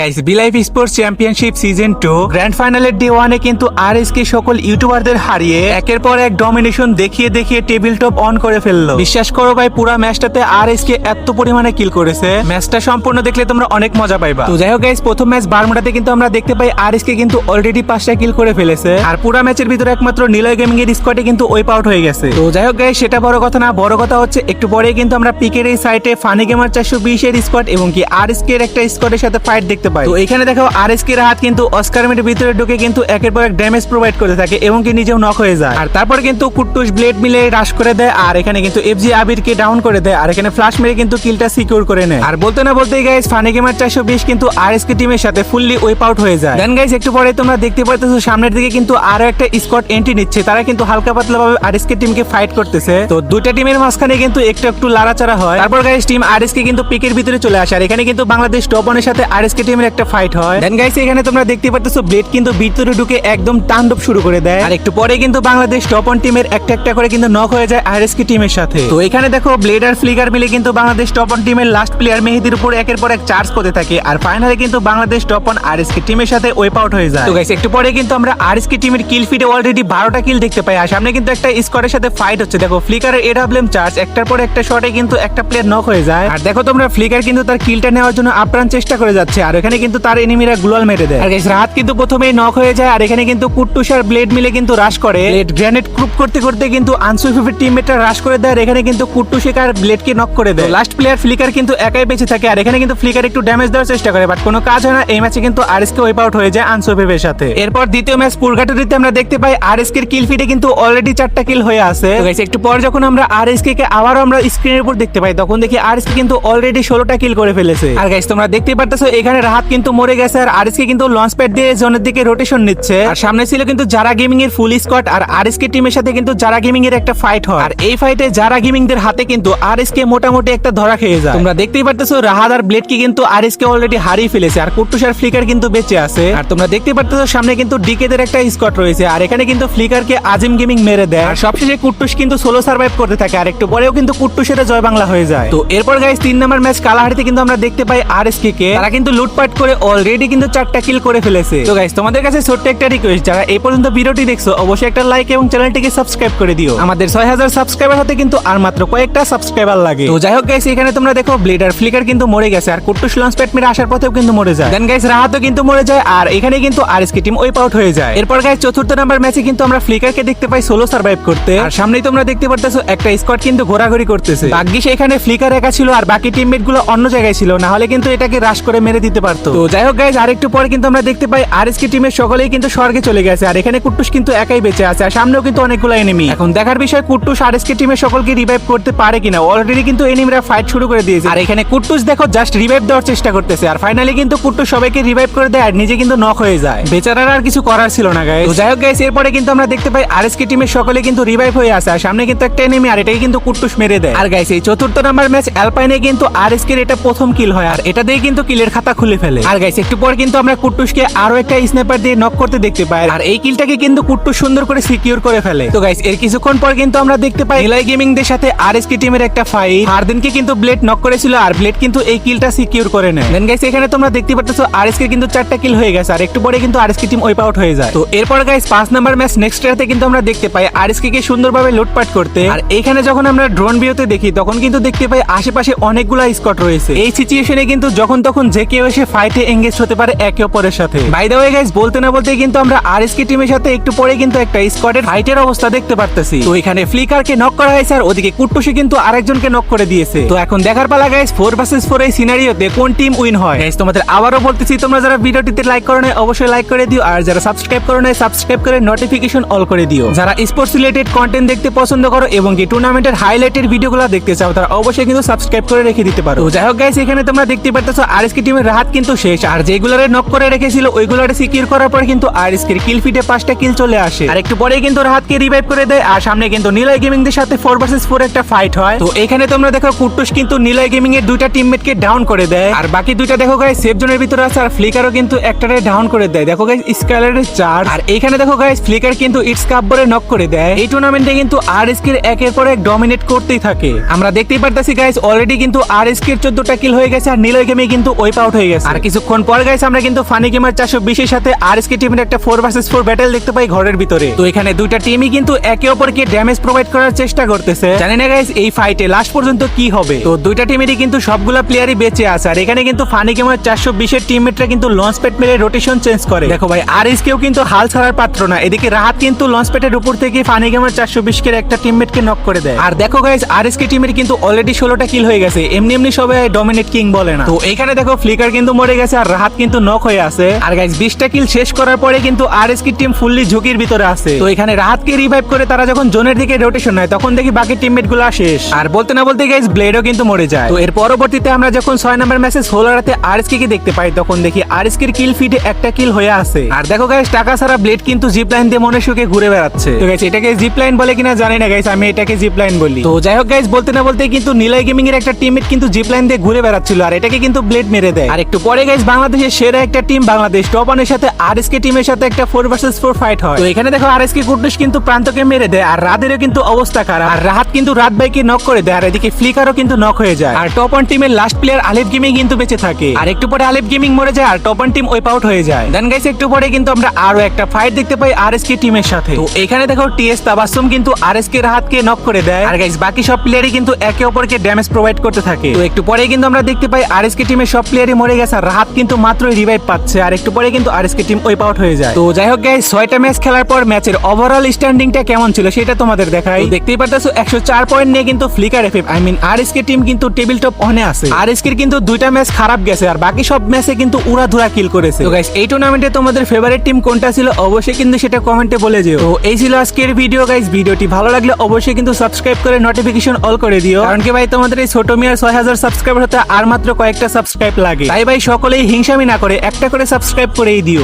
Guys B বিলাইফ sports championship season two grand ফাইনালের day ওয়ানে কিন্তু আর এস কে সকল ইউটিউবারদের হারিয়ে একের পর এক ডমিনেশন দেখিয়ে দেখিয়ে টেবিল টপ অন করে ফেলল। বিশ্বাস করো ভাই, পুরা ম্যাচটাতে আর এস কে এত পরিমাণে কিল করেছে। ম্যাচটা সম্পূর্ণ দেখলে তোমরা অনেক মজা পাইবা। তো যাই হোক গাইস প্রথম ম্যাচ বারমুডাতে কিন্তু আমরা দেখতে পাই আর এস কে কিন্তু অলরেডি পাঁচটা কিল করে ফেলেছে। আর পুরা ম্যাচের ভিতরে একমাত্র নিলয় গেমিং এর স্কোয়াডে কিন্তু ওয়েপ আউট হয়ে গেছে। তো যাই হোক গাইস সেটা বড় কথা না, বড় কথা হচ্ছে একটু পরে কিন্তু আমরা পিকের এই সাইটে ফানি গেমার চারশো বিশের স্কোয়াড এবং কি আর এস কে এর একটা স্কোয়াডের সাথে ফাইট দেখতে পাই। তো এখানে দেখো আর এস কে এর হাত কিন্তু অস্কার মেটের ভিতরে ঢুকে কিন্তু একের পর এক ড্যামেজ প্রোভাইড করতে থাকে এবং কি নিজেও নক হয়ে যায়। আর তারপর কিন্তু কুট্টুস ব্লেড মিলে রাশ করে দেয় আর এখানে কিন্তু এফজি আবিরকে ডাউন করে দেয় আর এখানে ফ্লাশ মেরে কিন্তু কিলটা সিকিউর করে নেয়। আর বলতে না বলতেই গাইস ফানি গেমার চারশো বিশ কিন্তু আর এস কে টিমের সাথে ফুললি ওয়েপ আউট হয়ে যায়। দেন গাইস একটু পরে তোমরা দেখতে পাইতেছো সামনের দিকে কিন্তু আরও একটা স্কোয়াড এন্ট্রি নিচ্ছে। তারা কিন্তু হালকা পাতলা ভাবে আর এস কে টিমকে ফাইট করতেছে। তো দুইটা টিমের মাঝখানে কিন্তু একটু একটু লাড়াচাড়া হয়। তারপর guys team R S K কিন্তু পিকের ভিতরে চলে আসে। আর এখানে কিন্তু বাংলাদেশ টপ ওয়ানের সাথে আর এস কে টিমের একটা ফাইট হয়। দেন গাইস এখানে তোমরা দেখতে পাচ্ছ ব্লেড কিন্তু ভিতরে ঢুকে একদম তাণ্ডব শুরু করে দেয়। আর একটু পরে কিন্তু বাংলাদেশ টপ ওয়ান টিমের একটা একটা করে কিন্তু নক হয়ে যায় আর এস কে টিমের সাথে। তো এখানে দেখো ব্লেড আর ফ্লিগার মিলে কিন্তু বাংলাদেশ টপ ওয়ান টিমের লাস্ট প্লেয়ার মেহেদির উপর একের পর এক চার্জ করতে থাকে। আর ফাইনালে কিন্তু Bangladesh top one R S K টিমের সাথে ওয়েপ আউট হয়ে যায়। তো গাইস একটু পরে কিন্তু আমরা আর এস কে টিমের কিল ফিটে অলরেডি বারোটা কিল দেখতে পাই। আর সামনে কিন্তু একটা স্কোয়াডের সাথে ফাইট হচ্ছে। দেখো ফ্লিকারের এডাব্লিউএম চার্জ একটার পর একটা শটে কিন্তু একটা প্লেয়ার নক হয়ে যায়। আর দেখো তোমরা ফ্লিকার কিন্তু তার কিলটা নেওয়ার জন্য আপ্রাণ চেষ্টা করে যাচ্ছে। আর এখানে কিন্তু তার এনিমিরা গ্লোয়াল মেরে দেয়। আর গাইস রাত কিন্তু প্রথমেই নক হয়ে যায় আর এখানে কিন্তু কুট্টুস আর ব্লেড মিলে কিন্তু রাশ করে। ব্লেড গ্রেনেড ক্রুপ করতে করতে কিন্তু আনসুফিফের টিমমেটরা রাশ করে দেয় আর এখানে কিন্তু কুট্টুসিক আর ব্লেডকে নক করে দেয়। লাস্ট প্লেয়ার ফ্লিকার কিন্তু একাই বেঁচে থাকে আর এখানে কিন্তু ফ্লিকার একটু ড্যামেজ দেওয়ার চেষ্টা করে বাট কোনো কাজ হয় না। এই ম্যাচে কিন্তু আরএসকে ওয়েপ আউট হয়ে যায় আনসুফিফের সাথে। এরপর দ্বিতীয় ম্যাচ পুরগাটুরিতে আমরা দেখতে পাই আরএসকে এর কিল ফিটে কিন্তু অলরেডি চারটা কিল হয়ে আছে। একটু পর যখন আমরা আরএসকে কে কে আবারও আমরা স্ক্রিনের উপর দেখতে পাই তখন দেখি আরএসকে কিন্তু অলরেডি ষোলোটা কিল করে ফেলেছে। আর গাইস তোমরা দেখতে পারতেছো এখানে রাহাত কিন্তু মরে গেছে আর আরএসকে কিন্তু লঞ্চ প্যাড দিয়ে জোনের দিকে রোটেশন নিচ্ছে। আর সামনে ছিল কিন্তু যারা গেমিং এর ফুল স্কোয়াড আর আরএসকে টিমের সাথে কিন্তু যারা গেমিং এর একটা ফাইট হয়। আর এই ফাইটে যারা গেমিং দের হাতে কিন্তু আরএসকে মোটামুটি একটা ধরা খেয়ে যায়। তোমরা দেখতেই পারতেছো, রাহাত আর ব্লেড কি কিন্তু আরএসকে অলরেডি হারিয়ে ফেলেছে আর কুট্টুস আর ফ্লিকার কিন্তু বেঁচে আছে। আর তোমরা দেখতে পারতেছো, সামনে কিন্তু ডিকে দের একটা স্কোয়াড রয়েছে আর এখানে কিন্তু ফ্লিকারকে আজিম গেমিং মেরে দেয়। আর সবশেষে কুট্টুস কিন্তু সোলো সার্ভাইভ করতে থাকে আর একটু পরেও কিন্তু কুট্টুসের জয় বাংলা হয়ে যায়। তো এরপর গাইস তিন নম্বর ম্যাচ কালাহারিতে কিন্তু আমরা দেখতে পাই আরএসকে কে। কে তারা কিন্তু লুটপাট করে অলরেডি কিন্তু চারটা কিল করে ফেলেছে। তো গাইস তোমাদের কাছে ছোট্ট একটা রিকোয়েস্ট যারা এই পর্যন্ত ভিডিওটি দেখছ, অবশ্যই একটা লাইক এবং চ্যানেলটিকে সাবস্ক্রাইব করে দিও। আমাদের ছয় হাজার সাবস্ক্রাইবার হতে কিন্তু আর মাত্র কয়েকটা সাবস্ক্রাইবার লাগে। তো যাই হোক গাইস এখানে তোমরা দেখো ব্লেডার ফ্লিকার কিন্তু মরে গেছে, আর কুট্টুস লঞ্চ প্যাড মেরে আসার পথেও কিন্তু মরে যায়। দেন গাইস রাহাতও কিন্তু মরে যায়, আর এখানে কিন্তু আরএসকে টিম ওয়েপ আউট হয়ে যায়। এরপর গাইস চতুর্থ নাম্বার ম্যাচে কিন্তু আমরা ফ্লিকারকে দেখতে পাই সোলো সার্ভাইভ করতে। আর সামনেই তোমরা দেখতে পারতেছো, একটা স্কোয়াড কিন্তু ঘোরাঘুরি করতেছে। ভাগ্যিস এখানে ফ্লিকার একা ছিল, আর বাকি টিমমেটগুলো অন্য জায়গায় ছিল, না হলে কিন্তু এটাকে রাশ করে মেরে দিতে পারতো। তো যাই হোক গাইস আরেকটু পরে কিন্তু আমরা দেখতে পাই আরএসকে টিমের সকলেই কিন্তু স্বর্গে চলে গেছে। আর এখানে কুট্টুস কিন্তু একাই বেঁচে আছে, আর সামনেও কিন্তু অনেকগুলো এনিমি এখন দেখার বিষয়, কুট্টুস আরএসকে টিমের সকলকে রিভাইভ করতে পারে কিনা? অলরেডি কিন্তু এনিমিরা ফাইট শুরু করে দিয়েছে। আর এখানে কুট্টুস দেখো জাস্ট রিভাইভ দেওয়ার চেষ্টা করতেছে। আর ফাইনালি কিন্তু কুট্টুস সবাইকে রিভাইভ করে দেয়, আর নিজে কিন্তু নক হয়ে যায়। বেচারার আর কিছু করার ছিল না গাইস যাই হোক গাইস এরপরে কিন্তু আমরা দেখতে পাই আরএসকে টিমের সকলে কিন্তু রিভাইভ হয়ে আছে আর সামনে কিন্তু একটা এনিমি আর এটাই কিন্তু কুট্টুস মেরে দেয়। আর গাইস এই চতুর্থ নাম্বার ম্যাচ অ্যালপাইনে কিন্তু আরএসকে এর এটা প্রথম কিল হয়, আর এটা দিয়ে কিন্তু কিলের খাতা খুলে ফেলে। আর গাইস একটু পর কিন্তু আমরা কুট্টুসকে আরও একটা স্নাইপার দিয়ে নক করতে দেখতে পাই। আর এই কিলটাকে কিন্তু কুট্টুস সুন্দর করে সিকিউর করে ফেলে। তো গাইস এর কিছুক্ষণ পর কিন্তু আমরা দেখতে পাই এলাই গেমিং দের সাথে আরএসকে টিমের একটা ফাইট হারদিনকে কিন্তু ব্লেড নক করেছিল আর ব্লেড কিন্তু এই কিলটা সিকিউর করে নেয়। দেন গাইস এখানে তোমরা দেখতে পাচ্ছ আরএসকে কিন্তু চারটা কিল হয়ে গেছে। আর একটু পরে কিন্তু আরএসকে টিম ওয়েপ আউট হয়ে যায়। তো এরপর গাইস পাঁচ নাম্বার ম্যাচ নেক্সট রাতে কিন্তু আমরা দেখতে পাই আরএসকে কে সুন্দরভাবে লুটপাট করতে। আর এখানে যখন আমরা ড্রোন ভিউতে দেখি, তখন কিন্তু দেখতে পাই আশেপাশে অনেকগুলা স্কট রয়েছে। এই সিচুয়েশনে কিন্তু যখন তখন যে কেউ এসে ফাইটে এঙ্গেজ হতে পারে একে অপরের সাথে। বাই দ্য ওয়ে গাইস বলতে না বলতে কিন্তু আমরা আরএসকে টিমের সাথে একটু পরে কিন্তু একটা স্কোয়াডের ফাইটের অবস্থা দেখতে পারতেছি। তো এখানে ফ্লিকারকে নক করা হয়েছে আর ওদিকে কুট্টুসি কিন্তু আরেকজনকে নক করে দিয়েছে। তো এখন দেখার পালা গাইস ফোর ভার্সেস ফোর এই সিনারিওতে কোন টিম উইন হয়? গাইস তোমাদের আবারও বলতেছি, তোমরা যারা ভিডিওটিতে লাইক করো না অবশ্যই লাইক করে দিও। আর যারা সাবস্ক্রাইব করো না সাবস্ক্রাইব করে নোটিফিকেশন অল করে দিও। যারা স্পোর্টস রিলেটেড কন্টেন্ট দেখতে পছন্দ করো এবং কি টুর্নামেন্টের হাইলাইটের ভিডিওগুলো দেখতে চাও, তারা অবশ্যই কিন্তু সাবস্ক্রাইব করে রেখে দিতে পারো। তো যাই হোক গাইস এখানে তোমরা দেখতে পারতেছো আরএসকে টিমের রাহাত কিন্তু শেষ। আর যেগুলোরে নক করে রেখেছিল, ওইগুলোরে সিকিউর করার পর কিন্তু আরএসকে কিল ফিটে পাঁচটা কিল চলে আসে। আর একটু পরে কিন্তু রাহাতকে রিভাইভ করে দেয়, আর সামনে কিন্তু নিলয় গেমিং দের সাথে ফোর ভার্সেস ফোর একটা ফাইট হয়। তো এখানে তোমরা দেখো কুট্টুস কিন্তু নিলয় গেমিং এর দুইটা টিমমেটকে ডাউন করে দেয়। আর বাকি দুইটা দেখো গাইস সেফ জোনের ভিতরে আছে, আর ফ্লিকারও কিন্তু একটারে ডাউন করে দেয়। দেখো গাইস স্কাইলারের চার আর এখানে দেখো গাইস ফ্লিকার কিন্তু ইটস কাপবরে নক করে দেয়। এই টুর্নামেন্টে কিন্তু আর একের পর এক ডমিনেট করতেই থাকে। আমরা দেখতেই পারতেছি গাইস অলরেডি কিন্তু আর এর চোদ্দটা কিল হয়ে গেছে, আর নিলয় গেমে কিন্তু ওয়েপ আউট হয়ে গেছে। গেছে আর কিছুক্ষণ পর গাইস আমরা কিন্তু ফানি গেমার চারশো বিশের সাথে আরএসকে টিমের একটা ফোর ভার্সেস ফোর ব্যাটেল দেখতে পাই ঘরের ভিতরে। তো এখানে দুইটা টিমই কিন্তু একে অপরকে ড্যামেজ প্রোভাইড করার চেষ্টা করতেছে। জানি না গাইস এই ফাইটে লাস্ট পর্যন্ত কি হবে। তো দুইটা টিমেরই কিন্তু সবগুলা প্লেয়ারই বেঁচে আছে। আর এখানে কিন্তু ফানি গেমার চারশো বিশের টিমমেটরা কিন্তু লঞ্চ প্যাড মেরে রোটেশন চেঞ্জ করে। দেখো ভাই আর এস কেউ কিন্তু হাল ছাড়ার পাত্র না। এদিকে রাহাত কিন্তু লঞ্চ প্যাডের উপর থেকে ফানি গেমার চারশো বিশকে একটা টিমমেটকে নক করে দেয়। আর দেখো গাইস আর এস কে টিমের কিন্তু অলরেডি ষোলোটা কিল হয়ে গেছে। এমনি এমনি সবাই ডমিনেট কিং বলে না। তো এখানে দেখো ফ্লিকার কিন্তু মরে গেছে আর রাহাত কিন্তু নক হয়ে আছে। আর গাইস বিশটা কিল শেষ করার পরে কিন্তু আর এস টিম ফুললি ঝুঁকির ভিতরে আছে। তো এখানে রাহাতকে রিভাইভ করে তারা যখন জোনের দিকে রোটেশন নেয়, তখন দেখি বাকি টিমমেটগুলো শেষ। আর বলতে না বলতে গাইস ব্লেডও কিন্তু মরে যায়। তো এর পরবর্তীতে আমরা যখন ছয় নম্বর ম্যাচে সোলারাতে আর এস কে দেখতে পাই, তখন দেখি আর এস কিল ফিডে একটা কিল হয়ে আছে। আর দেখো গাইস টাকা ছাড়া ব্লেড কিন্তু জিপ লাইন দিয়ে মনে সুখে ঘুরে বেড়াচ্ছে। তো গাইস এটাকে জিপ লাইন বলে কিনা জানি না গাইস আমি এটাকে জিপ লাইন বলি। তো যাই হোক গাইস বলতে না বলতে কিন্তু নিলয় গেমিং এর একটা টিমমেট কিন্তু জিপ লাইন দিয়ে ঘুরে বেড়াচ্ছিল, আর এটাকে কিন্তু ব্লেড মেরে দেয়। আর একটু পরে গাইস বাংলাদেশের সেরা একটা টিম বাংলাদেশ। টপ ওয়ানের সাথে আর এস কে টিমের সাথে একটা ফোর ভার্সেস ফোর ফাইট হয়। তো এখানে দেখো আর এস কে কুটনুস কিন্তু প্রান্তকে মেরে দেয়, আর রাদেরও কিন্তু অবস্থা খারাপ। আর রাহাত কিন্তু রাত ভাইকে নক করে দেয়, আর এদিকে ফ্লিকারও কিন্তু নক হয়ে যায়। আর টপ ওয়ান টিমের লাস্ট প্লেয়ার আলিফ গেমিং কিন্তু বেঁচে থাকে। আর একটু পরে আলিফ গেমিং মরে যায়, আর top one team wipe out হয়ে যায়। দেন গাইস একটু পরে কিন্তু আমরা আরও একটা ফাইট দেখতে পাই আর এস কে টিমের সাথে। তো এখানে দেখো টিএস তাবাসুম কিন্তু আর এস কে রাহাতকে নক করে দেয়। আর গাইস বাকি সব প্লেয়ারই কিন্তু একে অপরকে ড্যামেজ প্রোভাইড করতে থাকে। তো একটু পরে কিন্তু আমরা দেখতে পাই আর এস কে টিমের সব প্লেয়ারই মরে আর রাহাত কিন্তু মাত্রই রিভাইভ পাচ্ছে, আর একটু পরে কিন্তু আর এস কে টিম আউট হয়ে যায়। তো যাই হোক গাইস ছয়টা ম্যাচ খেলার পর ম্যাচের ওভারঅল স্ট্যান্ডিংটা কেমন ছিল সেটা তোমাদের দেখাই। দেখতেই পারতেছো, একশো চার পয়েন্ট নিয়ে কিন্তু flicker I mean R team কিন্তু টেবিল টপ অনে আছে আর কিন্তু দুইটা ম্যাচ খারাপ গেছে, আর বাকি সব ম্যাচে কিন্তু কিল করেছে। গাইস এই টুর্নামেন্টে তোমাদের ফেভারিট টিম কোনটা ছিল অবশ্যই কিন্তু সেটা কমেন্টে বলে যেও। তো এই ছিল আজকের ভিডিও গাইস ভিডিওটি ভালো লাগলে অবশ্যই কিন্তু সাবস্ক্রাইব করে নোটিফিকেশন অল করে দিও। কারণ কি ভাই, তোমাদের এই ছোট মিয়ার ছয় হাজার সাবস্ক্রাইবার হতে আর মাত্র কয়েকটা সাবস্ক্রাইব লাগে। তাই ভাই সকলেই হিংসামি না করে একটা করে সাবস্ক্রাইব করেই দিও।